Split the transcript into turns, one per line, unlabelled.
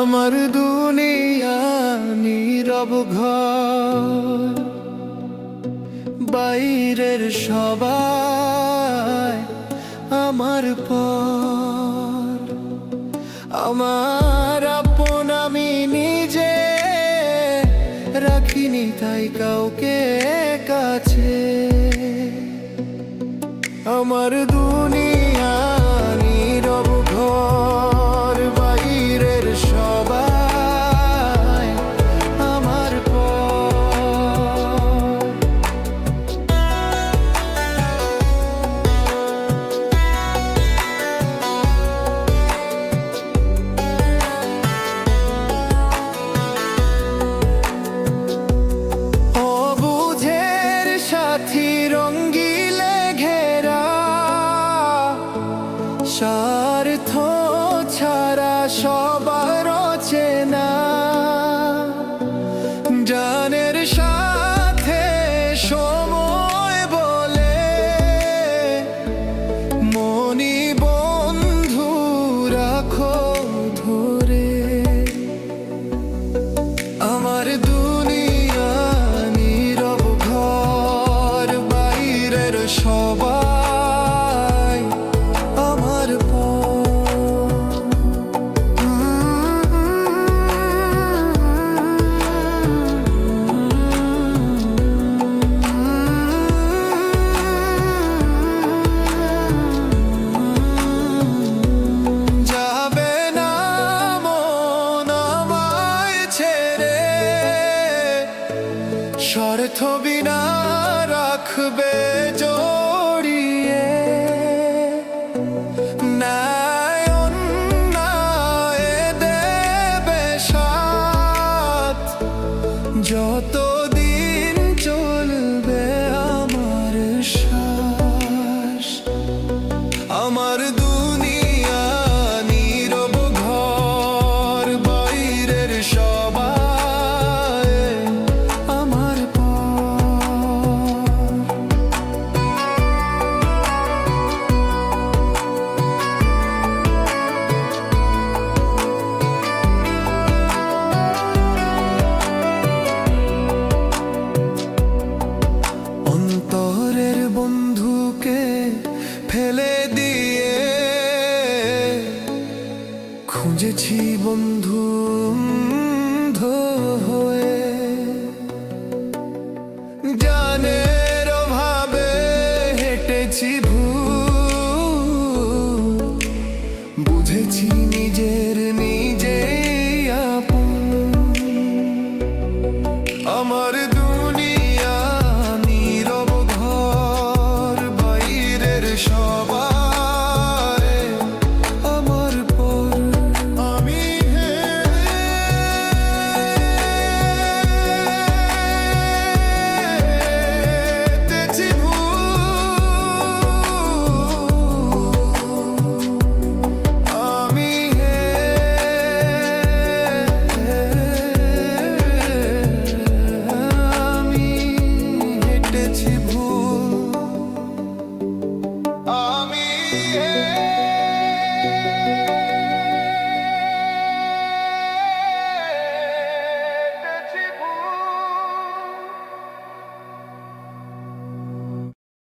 আমার দুনিয়া নীরব ঘর। বাইরের সবাই আমার পর। আমার আপন আমি নিজে রাখিনি তাই কাউকে কাছে। আমার দুনিয়া নীরব ঘর বাইরের সবাই বাঁধবি না রাখবে। দিয়ে খুঁজেছি বন্ধু